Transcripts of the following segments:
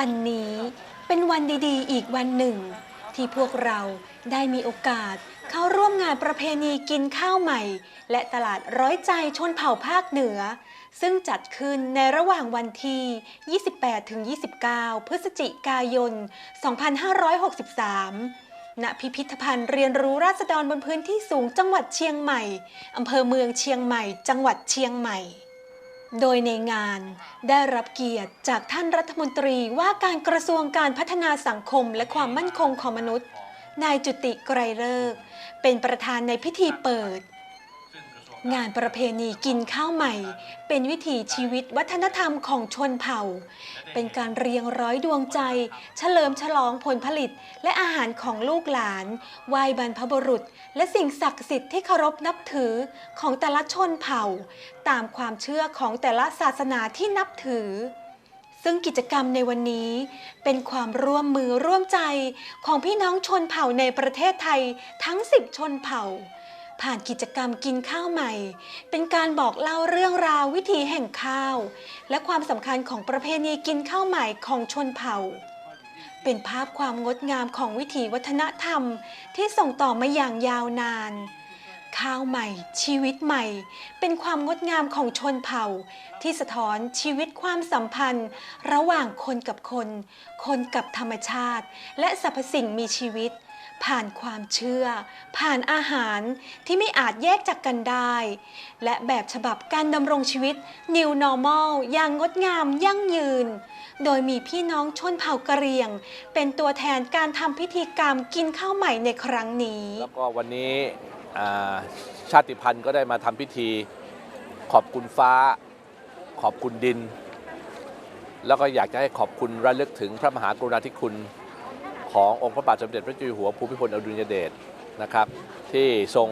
วันหนึ่ง ที่พวกเราได้มีโอกาสเข้าร่วมงานประเพณีกินข้าวใหม่ และตลาดร้อยใจชนเผ่าภาคเหนือ ซึ่งจัดขึ้นในระหว่างวันที่ 28-29 พฤศจิกายน 2563 ณ พิพิธภัณฑ์เรียนรู้ราษฎรบนพื้นที่สูงจังหวัดเชียงใหม่ อำเภอเมืองเชียงใหม่ จังหวัดเชียงใหม่ โดยในงานได้รับเกียรติจากท่านรัฐมนตรีว่าการกระทรวงการพัฒนาสังคมและความมั่นคงของมนุษย์ นายจุติไกรเลิก เป็นประธานในพิธีเปิด งานประเพณีกินข้าวใหม่ เป็นวิถีชีวิตวัฒนธรรมของชนเผ่า เป็นการเรียงร้อยดวงใจ เฉลิมฉลองผลผลิตและอาหารของลูกหลานไหว้บรรพบุรุษ และสิ่งศักดิ์สิทธิ์ที่เคารพนับถือของแต่ละชนเผ่า ตามความเชื่อของแต่ละศาสนาที่นับถือซึ่งกิจกรรมในวันนี้เป็นความร่วมมือร่วมใจของพี่น้องชนเผ่าในประเทศไทยทั้ง 10 ชนเผ่า ผ่านกิจกรรมกินข้าวใหม่ เป็นการบอกเล่าเรื่องราววิถีแห่งข้าว และความสำคัญของประเพณีกินข้าวใหม่ของชนเผ่า เป็นภาพความงดงามของวิถีวัฒนธรรมที่ส่งต่อมาอย่างยาวนาน ข้าวใหม่ ชีวิตใหม่ เป็นความงดงามของชนเผ่า ที่สะท้อนชีวิตความสัมพันธ์ ระหว่างคนกับคน คนกับธรรมชาติ และสรรพสิ่งมีชีวิต ผ่านความเชื่อ ผ่านอาหารที่ไม่อาจแยกจากกันได้ และแบบฉบับการดำรงชีวิต New Normal อย่างงดงามยั่งยืน โดยมีพี่น้องชนเผ่ากะเหรี่ยง เป็นตัวแทนการทำพิธีกรรมกินข้าวใหม่ในครั้งนี้ แล้วก็วันนี้ ชาติพันธุ์ก็ได้มาทำพิธีขอบคุณฟ้า ขอบคุณดิน แล้วก็อยากจะให้ขอบคุณระลึกถึงพระมหากรุณาธิคุณขององค์พระบาทสมเด็จพระเจ้าอยู่หัวภูมิพลอดุลยเดชนะครับ ที่ทรง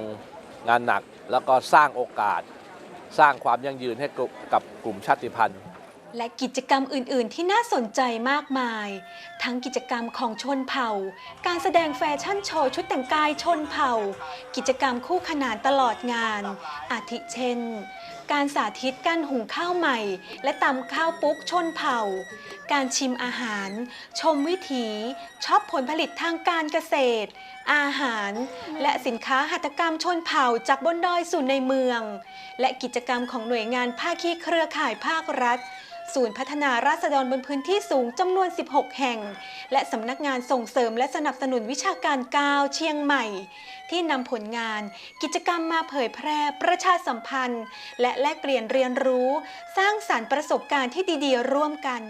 งานหนักแล้วก็สร้างโอกาสสร้างความยั่งยืนให้กับกลุ่มชาติพันธุ์ และกิจกรรมอื่น ๆ ที่น่าสนใจมากมาย ทั้งกิจกรรมของชนเผ่า การแสดงแฟชั่นโชว์ชุดแต่งกายชนเผ่า กิจกรรมคู่ขนานตลอดงาน อาทิเช่น การสาธิตการหุงข้าวใหม่ และตำข้าวปุ๊กชนเผ่า การชิมอาหาร ชมวิถี ชอปผลผลิตทางการเกษตร อาหาร และสินค้าหัตถกรรมชนเผ่าจากบนดอยสู่ในเมือง และกิจกรรมของหน่วยงานภาคีเครือข่ายภาครัฐศูนย์พัฒนาราษฎรบนพื้นที่สูงจำนวน 16 แห่ง และสำนักงานส่งเสริมและสนับสนุนวิชาการกาวเชียงใหม่ ที่นำผลงาน กิจกรรมมาเผยแพร่ประชาสัมพันธ์ และแลกเปลี่ยนเรียนรู้ สร้างสารรค์ประสบการณ์ที่ดีๆ ร่วมกัน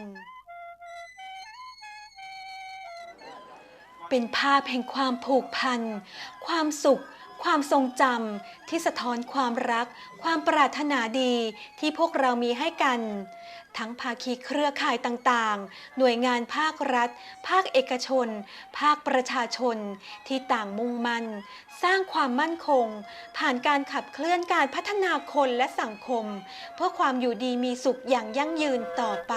เป็นภาพแห่งความผูกพัน ความสุข ความทรงจำที่สะท้อนความรัก ความปรารถนาดีที่พวกเรามีให้กัน ทั้งภาคีเครือข่ายต่างๆ หน่วยงานภาครัฐ ภาคเอกชน ภาคประชาชน ที่ต่างมุ่งมั่น สร้างความมั่นคง ผ่านการขับเคลื่อนการพัฒนาคนและสังคม เพื่อความอยู่ดีมีสุขอย่างยั่งยืนต่อไป